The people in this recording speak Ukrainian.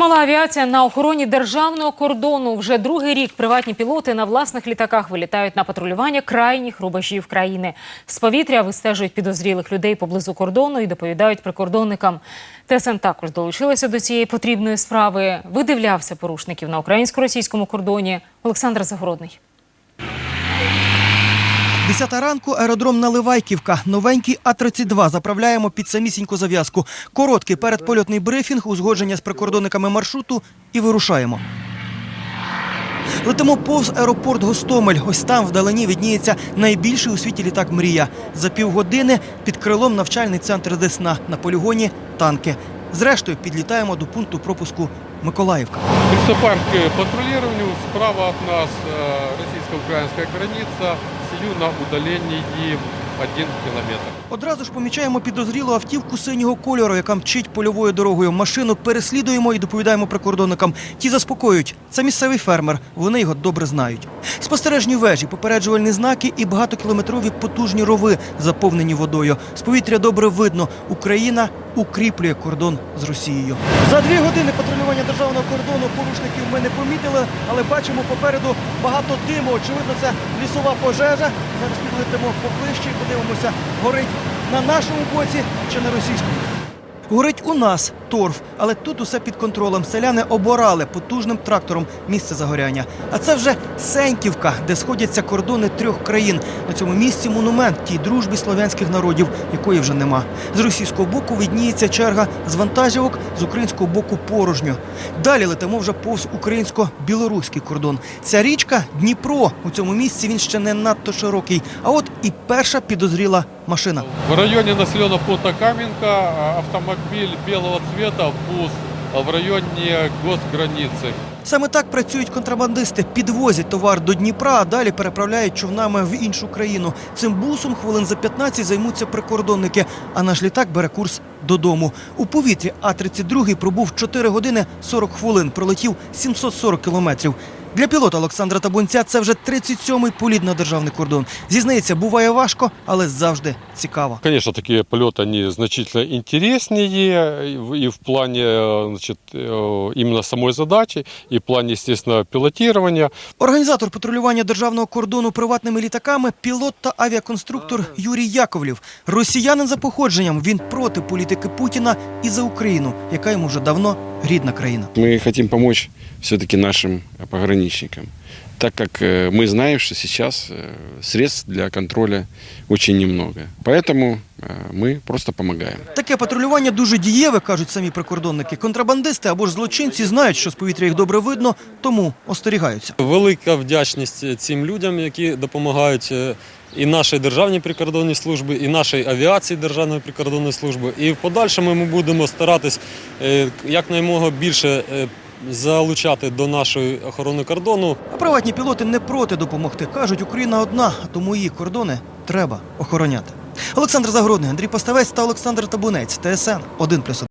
Мала авіація на охороні державного кордону. Вже другий рік приватні пілоти на власних літаках вилітають на патрулювання крайніх рубежів країни. З повітря вистежують підозрілих людей поблизу кордону і доповідають прикордонникам. ТСН також долучилася до цієї потрібної справи. Видивлявся порушників на українсько-російському кордоні. Олександр Загородний. Десята ранку аеродром Наливайківка. Новенький А-32 заправляємо під самісіньку зав'язку. Короткий передпольотний брифінг, узгодження з прикордонниками маршруту і вирушаємо. Летимо повз аеропорт Гостомель. Ось там вдалині відніється найбільший у світі літак Мрія. За півгодини під крилом навчальний центр Десна. На полігоні танки. Зрештою, підлітаємо до пункту пропуску Миколаївка. Приступаем к. Справа от нас э, российско-украинская статью на удалении им 1 кілометр. Одразу ж помічаємо підозрілу автівку синього кольору, яка мчить польовою дорогою. Машину переслідуємо і доповідаємо прикордонникам. Ті заспокоюють. Це місцевий фермер. Вони його добре знають. Спостережні вежі, попереджувальні знаки і багатокілометрові потужні рови, заповнені водою. З повітря добре видно. Україна укріплює кордон з Росією. За дві години патрулювання державного кордону порушників ми не помітили, але бачимо попереду багато диму. Очевидно, це лісова пожежа. Зараз підлетимо поближче і подивимося, горить на нашому боці чи на російському. Горить у нас торф, але тут усе під контролем. Селяни оборали потужним трактором місце загоряння. А це вже Сеньківка, де сходяться кордони трьох країн. На цьому місці монумент тій дружбі слов'янських народів, якої вже нема. З російського боку відніється черга з вантажівок, з українського боку порожньо. Далі летимо вже повз українсько-білоруський кордон. Ця річка Дніпро. У цьому місці він ще не надто широкий. А от і перша підозріла машина. В районе населенного пункта Каменка а, автомобиль белого цвета ПУС в районі госграниці. Саме так працюють контрабандисти. Підвозять товар до Дніпра, а далі переправляють човнами в іншу країну. Цим бусом хвилин за 15 займуться прикордонники. А наш літак бере курс додому. У повітрі А-32 пробув 4 години 40 хвилин. Пролетів 740 кілометрів. Для пілота Олександра Табунця це вже 37-й політ на державний кордон. Зізнається, буває важко, але завжди цікаво. Конечно, такие полеты, они значительно интереснее и в- и в плане э, значит, э, именно самой задачи, и в плане, естественно, пилотирования. Організатор патрулювання державного кордону приватними літаками пілот та авіаконструктор Юрій Яковлів. Росіянин за походженням. Він проти політики Путіна і за Україну, яка йому вже давно рідна країна. Мы хотим помочь все-таки нашим пограничникам, так как э, мы знаем, что сейчас э, средств для контроля очень немного. Поэтому э, мы просто помогаем. Таке патрулювання дуже дієве, кажуть самі прикордонники. Контрабандисти або ж злочинці знають, що з повітря їх добре видно, тому остерігаються. Велика вдячність цим людям, які допомагають е, і нашій державній прикордонній службі, і нашій авіації Державної прикордонної служби. І в подальшому ми будемо старатись е, якнаймога більше е, залучати до нашої охорони кордону А приватні пілоти не проти допомогти. кажуть, Україна одна, тому її кордони треба охороняти. Олександр Загородний, Андрій Поставець та Олександр Табунець. ТСН 1+,1.